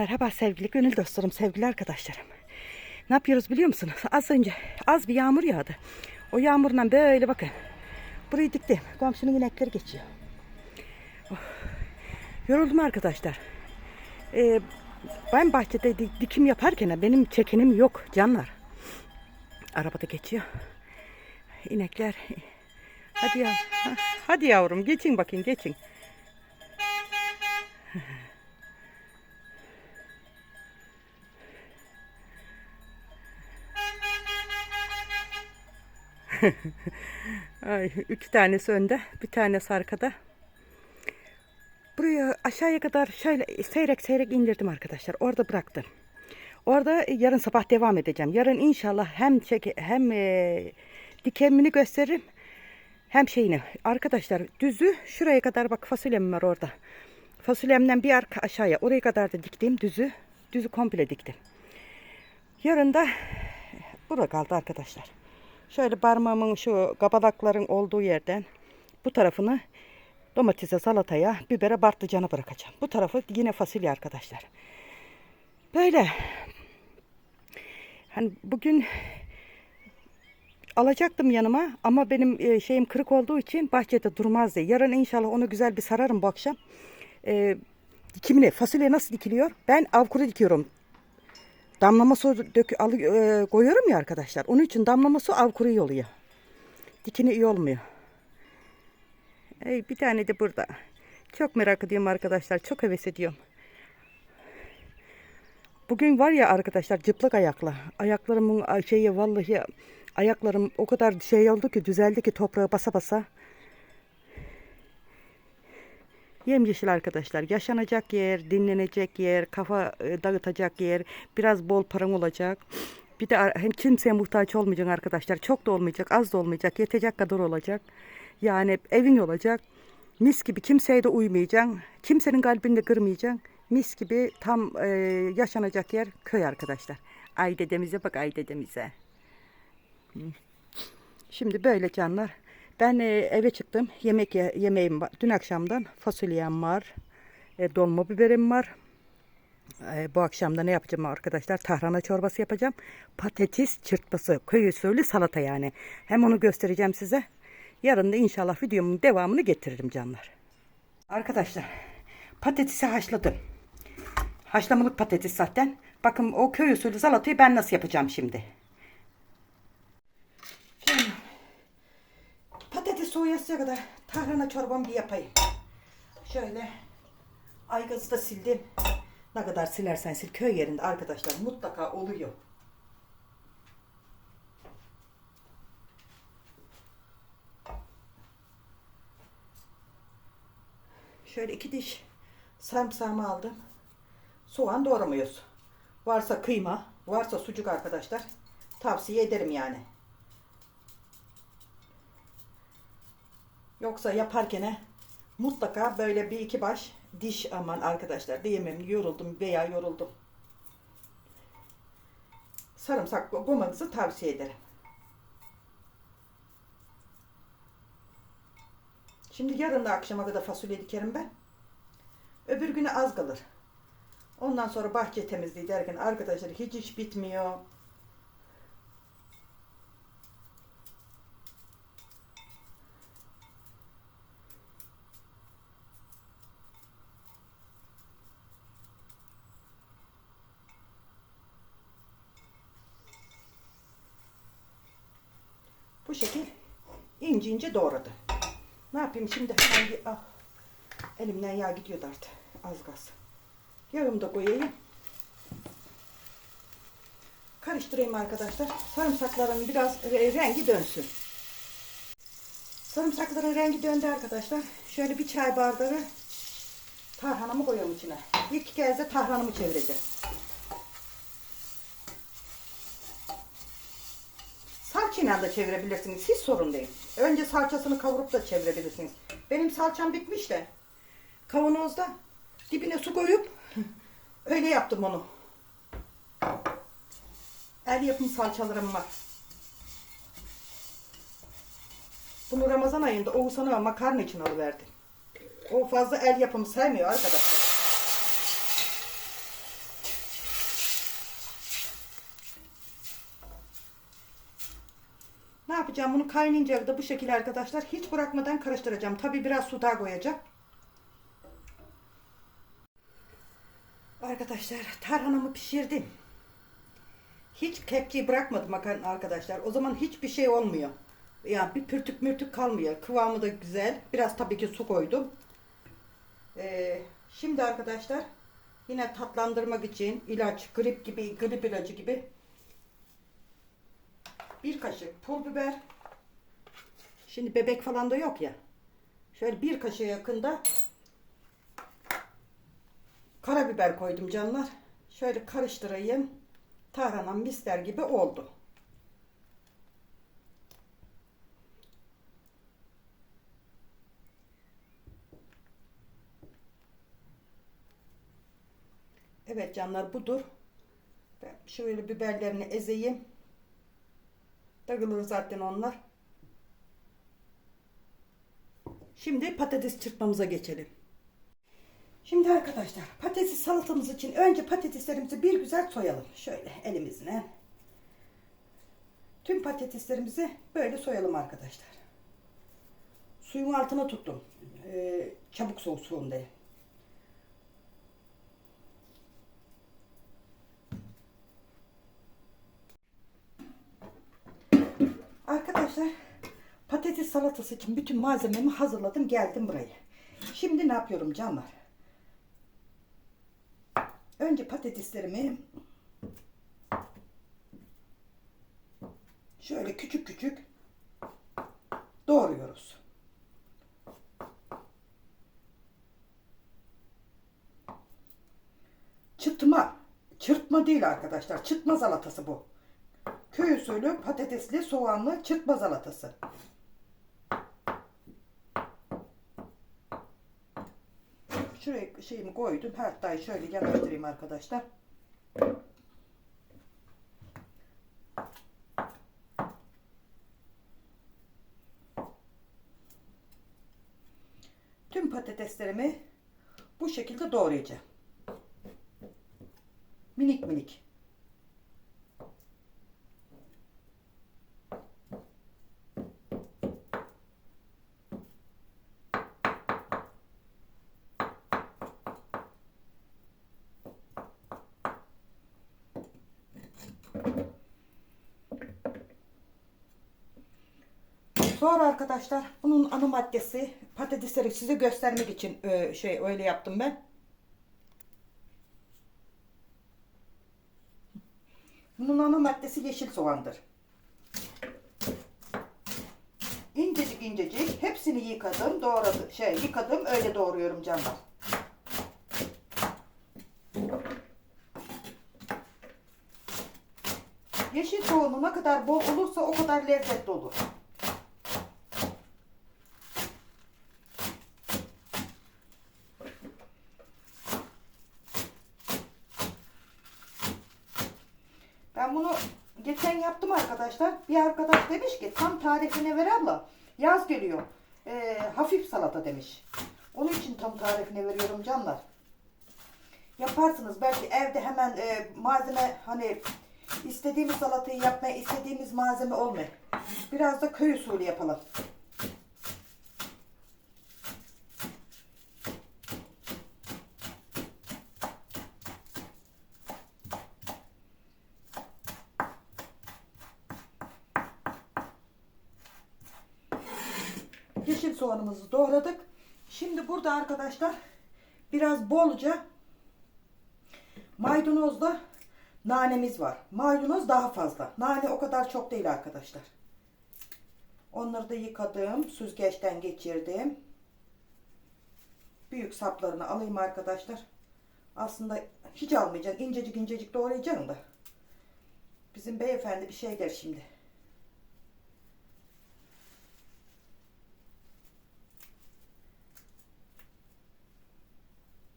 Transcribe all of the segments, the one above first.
Merhaba sevgili gönül dostlarım, sevgili arkadaşlarım. Ne yapıyoruz biliyor musunuz? Az önce az bir yağmur yağdı. O yağmurdan böyle bakın. Burayı diktim. Komşunun inekleri geçiyor. Oh. Yoruldum arkadaşlar. Ee, ben bahçede di- dikim yaparken benim çekinim yok canlar. Arabada geçiyor. İnekler. Hadi ya. Hadi yavrum geçin bakayım geçin. Ay, iki tanesi önde, bir tanesi arkada. Buraya aşağıya kadar şöyle seyrek seyrek indirdim arkadaşlar. Orada bıraktım. Orada yarın sabah devam edeceğim. Yarın inşallah hem çek hem e, dikemini gösteririm hem şeyini. Arkadaşlar düzü şuraya kadar bak fasulyem var orada. Fasulyemden bir arka aşağıya oraya kadar da diktim düzü. Düzü komple diktim. Yarın da burada kaldı arkadaşlar. Şöyle parmağımın şu kabadakların olduğu yerden bu tarafını domatese, salataya, bibere, patlıcana bırakacağım. Bu tarafı yine fasulye arkadaşlar. Böyle. Hani bugün alacaktım yanıma ama benim e, şeyim kırık olduğu için bahçede durmaz diye. Yarın inşallah onu güzel bir sararım bu akşam. E, dikimini, fasulye nasıl dikiliyor? Ben avkuru dikiyorum. Damlama su dök, al, e, koyuyorum ya arkadaşlar. Onun için damlama su avkuru iyi oluyor. Dikini iyi olmuyor. Ey, bir tane de burada. Çok merak ediyorum arkadaşlar. Çok heves ediyorum. Bugün var ya arkadaşlar cıplak ayakla. Ayaklarımın şeyi vallahi ayaklarım o kadar şey oldu ki düzeldi ki toprağı basa basa. Yemyeşil arkadaşlar. Yaşanacak yer, dinlenecek yer, kafa e, dağıtacak yer, biraz bol paran olacak. Bir de hem kimseye muhtaç olmayacaksın arkadaşlar. Çok da olmayacak, az da olmayacak, yetecek kadar olacak. Yani evin olacak. Mis gibi kimseye de uymayacaksın. Kimsenin kalbini de kırmayacaksın. Mis gibi tam e, yaşanacak yer köy arkadaşlar. Ay dedemize bak ay dedemize. Şimdi böyle canlar. Ben e, eve çıktım. Yemek ye- yemeğim var. Dün akşamdan fasulyem var. E, dolma biberim var. E, bu akşam da ne yapacağım arkadaşlar? Tahrana çorbası yapacağım. Patates çırpması. Köy usulü salata yani. Hem onu göstereceğim size. Yarın da inşallah videomun devamını getiririm canlar. Arkadaşlar patatesi haşladım. Haşlamalık patates zaten. Bakın o köy usulü salatayı ben nasıl yapacağım. Şimdi soğuyasıya kadar tahrana çorbamı bir yapayım. Şöyle aygazı da sildim. Ne kadar silersen sil köy yerinde arkadaşlar mutlaka oluyor. Şöyle iki diş sarımsağımı aldım. Soğan doğramıyoruz. Varsa kıyma, varsa sucuk arkadaşlar. Tavsiye ederim yani. Yoksa yaparken mutlaka böyle bir iki baş diş aman arkadaşlar diyemem yoruldum veya yoruldum. Sarımsak koymanızı tavsiye ederim. Şimdi yarın da akşama kadar fasulye dikerim ben. Öbür günü az kalır. Ondan sonra bahçe temizliği derken arkadaşlar hiç iş bitmiyor. Bu şekil ince ince doğradı. Ne yapayım şimdi hemen bir ah, elimden yağ gidiyordu artık az gaz. Yarım da koyayım. Karıştırayım arkadaşlar. Sarımsakların biraz re- rengi dönsün. Sarımsakların rengi döndü arkadaşlar. Şöyle bir çay bardağı tarhanamı koyuyorum içine. İlk kez de tarhanamı çevireceğim. Salçayla da çevirebilirsiniz. Hiç sorun değil. Önce salçasını kavurup da çevirebilirsiniz. Benim salçam bitmiş de kavanozda dibine su koyup öyle yaptım onu. El yapımı salçalarım var. Bunu Ramazan ayında Oğuzhan'a makarna için alıverdim. O fazla el yapımı sevmiyor arkadaşlar. Yapacağım? Bunu kaynayınca da bu şekilde arkadaşlar hiç bırakmadan karıştıracağım. Tabi biraz su daha koyacağım. Arkadaşlar tarhanamı pişirdim. Hiç kepçeyi bırakmadım arkadaşlar. O zaman hiçbir şey olmuyor. Yani bir pürtük mürtük kalmıyor. Kıvamı da güzel. Biraz tabii ki su koydum. Ee, şimdi arkadaşlar yine tatlandırmak için ilaç, grip gibi, grip ilacı gibi bir kaşık pul biber. Şimdi bebek falan da yok ya. Şöyle bir kaşığa yakında karabiber koydum canlar. Şöyle karıştırayım. Tarhanam misler gibi oldu. Evet canlar budur. Ben şöyle biberlerini ezeyim. Dağılır zaten onlar. Şimdi patates çırpmamıza geçelim. Şimdi arkadaşlar patates salatamız için önce patateslerimizi bir güzel soyalım. Şöyle elimizle. Tüm patateslerimizi böyle soyalım arkadaşlar. Suyun altına tuttum. Ee, çabuk soğusun diye. Arkadaşlar patates salatası için bütün malzememi hazırladım geldim buraya. Şimdi ne yapıyorum canlar? Önce patateslerimi şöyle küçük küçük doğruyoruz. Çıtma, çırpma değil arkadaşlar. Çıtma salatası bu. Köy usulü patatesli soğanlı çırpma salatası. Şuraya şeyimi koydum. Hatta şöyle yanaştırayım arkadaşlar. Tüm patateslerimi bu şekilde doğrayacağım. Minik minik. Sonra arkadaşlar bunun ana maddesi patatesleri size göstermek için e, şey öyle yaptım ben. Bunun ana maddesi yeşil soğandır. İncecik incecik hepsini yıkadım, doğradım, şey yıkadım öyle doğruyorum canlar. Yeşil soğanı ne kadar bol olursa o kadar lezzetli olur. Ben bunu geçen yaptım arkadaşlar. Bir arkadaş demiş ki tam tarifini ver abla. Yaz geliyor. Ee, hafif salata demiş. Onun için tam tarifini veriyorum canlar. Yaparsınız. Belki evde hemen e, malzeme hani istediğimiz salatayı yapmaya istediğimiz malzeme olmuyor. Biraz da köy usulü yapalım. Yeşil soğanımızı doğradık. Şimdi burada arkadaşlar biraz bolca maydanozla nanemiz var. Maydanoz daha fazla. Nane o kadar çok değil arkadaşlar. Onları da yıkadım. Süzgeçten geçirdim. Büyük saplarını alayım arkadaşlar. Aslında hiç almayacaksın. İncecik incecik doğrayacaksın da. Bizim beyefendi bir şey der şimdi.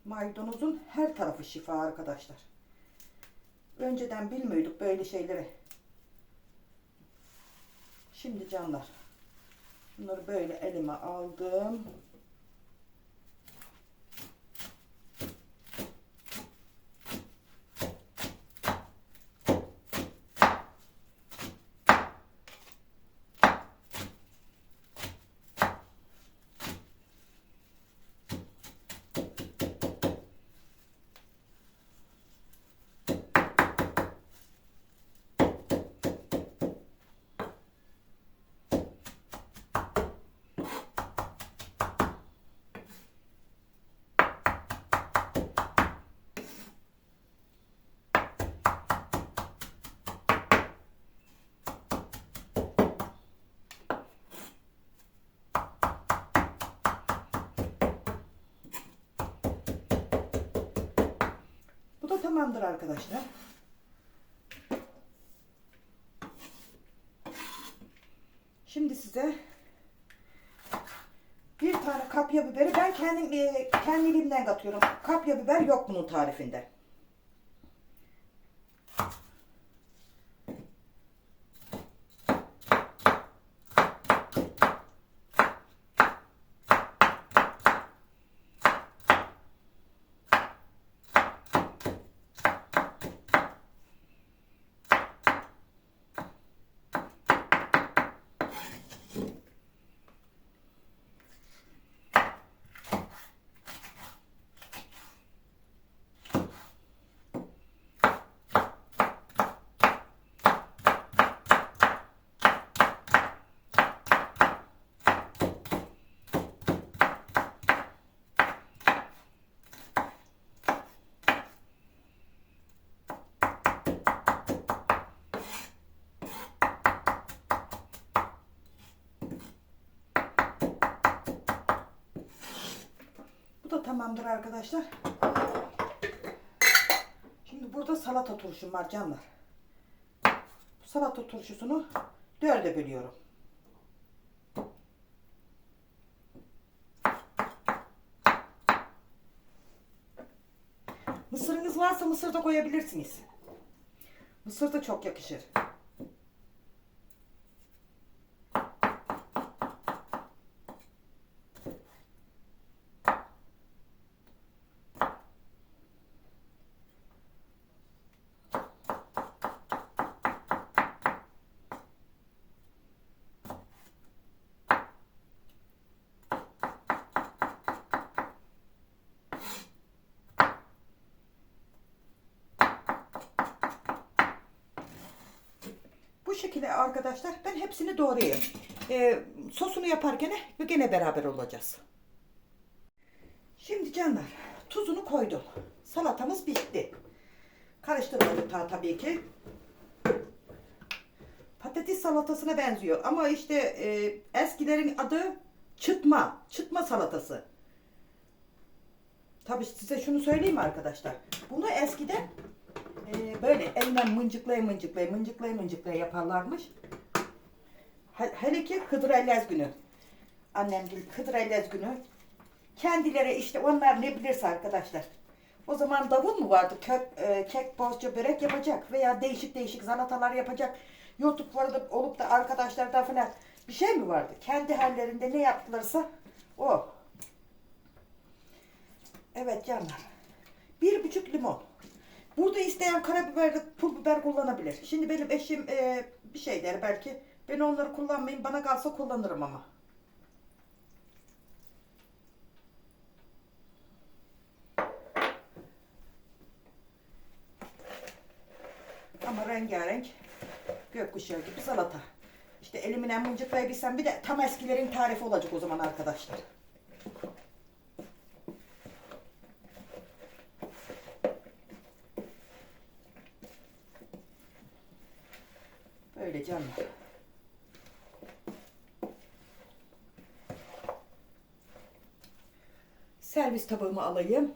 Maydanozun her tarafı şifa arkadaşlar. Önceden bilmiyorduk böyle şeyleri. Şimdi canlar. Bunları böyle elime aldım. Tamamdır arkadaşlar. Şimdi size bir tane kapya biberi ben kendim e, kendi elimden katıyorum. Kapya biber yok bunun tarifinde. Bu tamamdır arkadaşlar. Şimdi burada salata turşum var canlar. Bu salata turşusunu dörde bölüyorum. Mısırınız varsa mısır da koyabilirsiniz. Mısır da çok yakışır. Bu şekilde arkadaşlar ben hepsini doğrayayım. Ee, sosunu yaparken ve gene beraber olacağız. Şimdi canlar tuzunu koydum. Salatamız bitti. Karıştırmadık daha tabii ki. Patates salatasına benziyor ama işte e, eskilerin adı çıtma. Çıtma salatası. Tabii size şunu söyleyeyim arkadaşlar. Bunu eskiden ee, böyle elinden mıncıklaya mıncıklaya mıncıklaya mıncıklaya yaparlarmış. He- Hele ki Hıdır Ellez günü. Annem gibi Hıdır Ellez günü. Kendileri işte onlar ne bilirse arkadaşlar. O zaman davul mu vardı? Kök, e, kek, bozca, börek yapacak veya değişik değişik salatalar yapacak. YouTube vardı olup da arkadaşlar da falan bir şey mi vardı? Kendi hallerinde ne yaptılarsa o. Evet canlar. Bir buçuk limon. Burada isteyen karabiber, pul biber kullanabilir. Şimdi benim eşim e, bir şey der belki. Ben onları kullanmayayım. Bana kalsa kullanırım ama. Ama rengarenk gökkuşağı gibi salata. İşte elimle mıncıklayabilsem bir de tam eskilerin tarifi olacak o zaman arkadaşlar. Böyle canlar. Servis tabağımı alayım.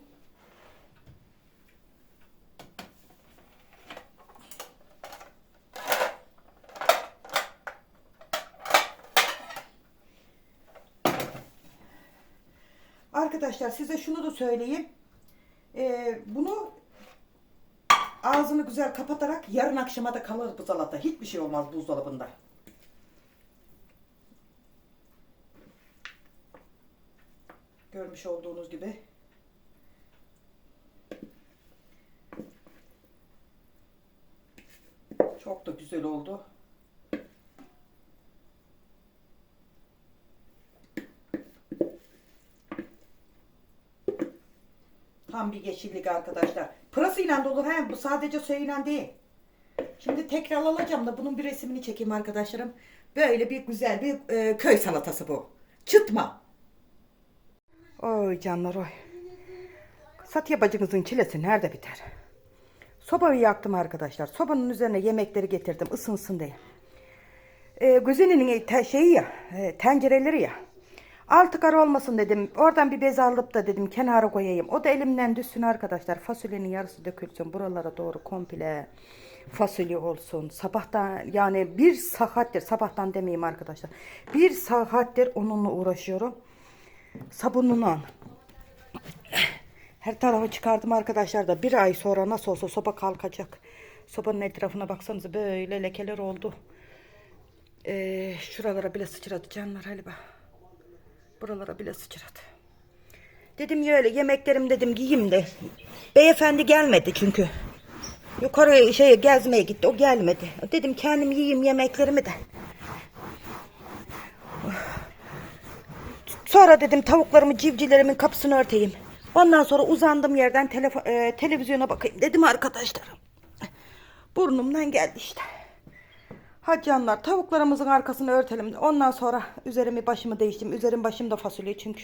Arkadaşlar size şunu da söyleyeyim. Ee, bunu ağzını güzel kapatarak yarın akşama da kalır bu salata. Hiçbir şey olmaz buzdolabında. Görmüş olduğunuz gibi. Çok da güzel oldu. Tam bir yeşillik arkadaşlar. Pırasıyla da olur he. Bu sadece şeyle değil. Şimdi tekrar alacağım da bunun bir resmini çekeyim arkadaşlarım. Böyle bir güzel bir e, köy salatası bu. Çıtma. Oy canlar oy. Satya bacınızın çilesi nerede biter? Sobayı yaktım arkadaşlar. Sobanın üzerine yemekleri getirdim ısınsın diye. E, güzenenin te- şeyi ya, e, tencereleri ya. Altı kar olmasın dedim. Oradan bir bez alıp da dedim kenara koyayım. O da elimden düşsün arkadaşlar. Fasulyenin yarısı dökülsün. Buralara doğru komple fasulye olsun. Sabahtan yani bir saattir sabahtan demeyeyim arkadaşlar. Bir saattir onunla uğraşıyorum. Sabununla. Her tarafı çıkardım arkadaşlar da bir ay sonra nasıl olsa soba kalkacak. Sobanın etrafına baksanıza böyle lekeler oldu. Ee, şuralara bile sıçradı canlar galiba. Buralara bile sıçradı. Dedim ya öyle yemeklerim dedim giyeyim de. Beyefendi gelmedi çünkü. Yukarı şey gezmeye gitti o gelmedi. Dedim kendim yiyeyim yemeklerimi de. Sonra dedim tavuklarımı civcivlerimin kapısını örteyim. Ondan sonra uzandım yerden e, televizyona bakayım dedim arkadaşlarım. Burnumdan geldi işte. Hadi tavuklarımızın arkasını örtelim. Ondan sonra üzerimi başımı değiştim. Üzerim başım da fasulye çünkü.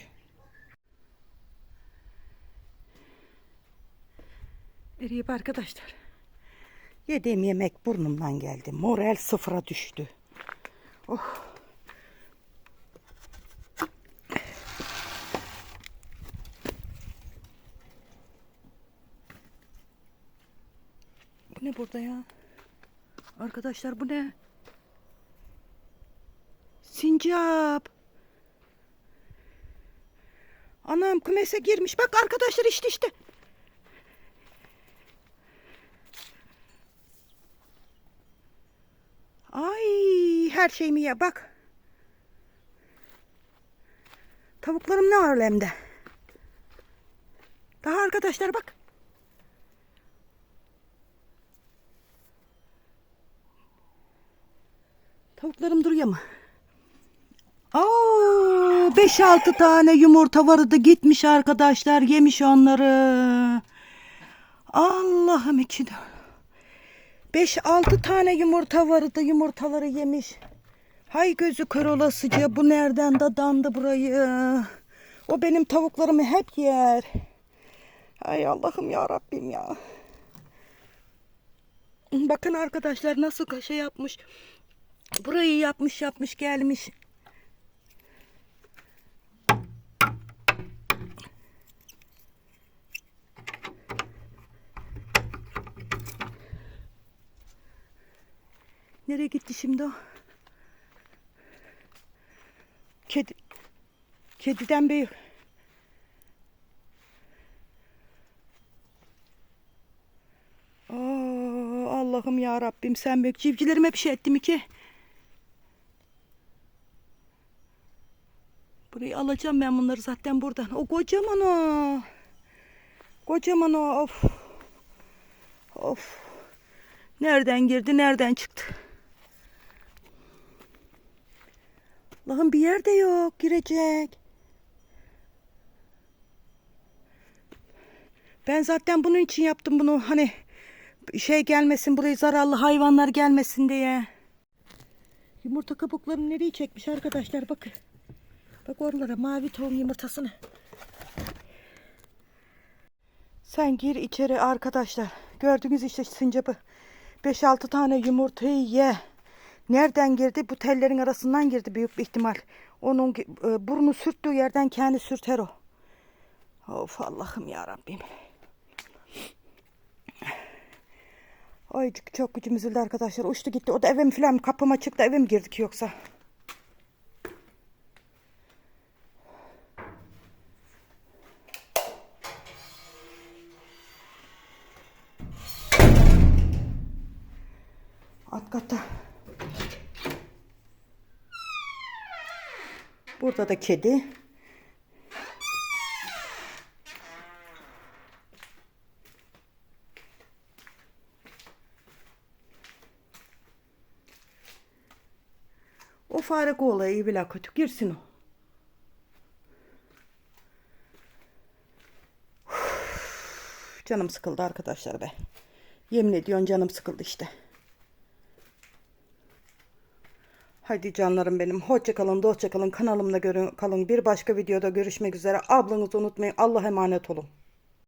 Eriyip arkadaşlar. Yediğim yemek burnumdan geldi. Moral sıfıra düştü. Oh. Ne burada ya? Arkadaşlar bu ne? Sincap. Anam kümese girmiş. Bak arkadaşlar işte işte. Ay her şeyimi ye bak. Tavuklarım ne alemde. Daha arkadaşlar bak. Tavuklarım duruyor mu? Aa, 5-6 tane yumurta vardı gitmiş arkadaşlar yemiş onları. Allah'ım için. 5-6 tane yumurta vardı yumurtaları yemiş. Hay gözü kör olasıca bu nereden dadandı burayı. O benim tavuklarımı hep yer. Ay Allah'ım ya Rabbim ya. Bakın arkadaşlar nasıl şey yapmış. Burayı yapmış yapmış gelmiş. Nereye gitti şimdi o? Kedi. Kediden. Aa, Allah'ım ya Rabbim sen büyük. Civcilerime bir şey ettim ki. Burayı alacağım ben bunları zaten buradan. O kocaman o. Kocaman o. Of. Of. Nereden girdi, nereden çıktı? Allah'ım bir yerde yok girecek. Ben zaten bunun için yaptım bunu. Hani şey gelmesin buraya zararlı hayvanlar gelmesin diye. Yumurta kabuklarını nereye çekmiş arkadaşlar bakın. Bak oralara mavi tohum yumurtasını. Sen gir içeri arkadaşlar. Gördünüz işte sincapı. 5-6 tane yumurtayı ye. Nereden girdi? Bu tellerin arasından girdi büyük bir ihtimal. Onun e, burnu sürttüğü yerden kendi sürter o. Of Allah'ım ya Rabbim. Ay çok gücüm üzüldü arkadaşlar. Uçtu gitti. O da eve mi filan kapıma çıktı eve mi girdik yoksa? Burada da kedi. O fare olayı bile kötü. Girsin o. Canım sıkıldı arkadaşlar be. Yemin ediyorum canım sıkıldı işte. Hadi canlarım benim. Hoşça kalın, dostça kalın. Kanalımda görün, kalın. Bir başka videoda görüşmek üzere. Ablanızı unutmayın. Allah'a emanet olun.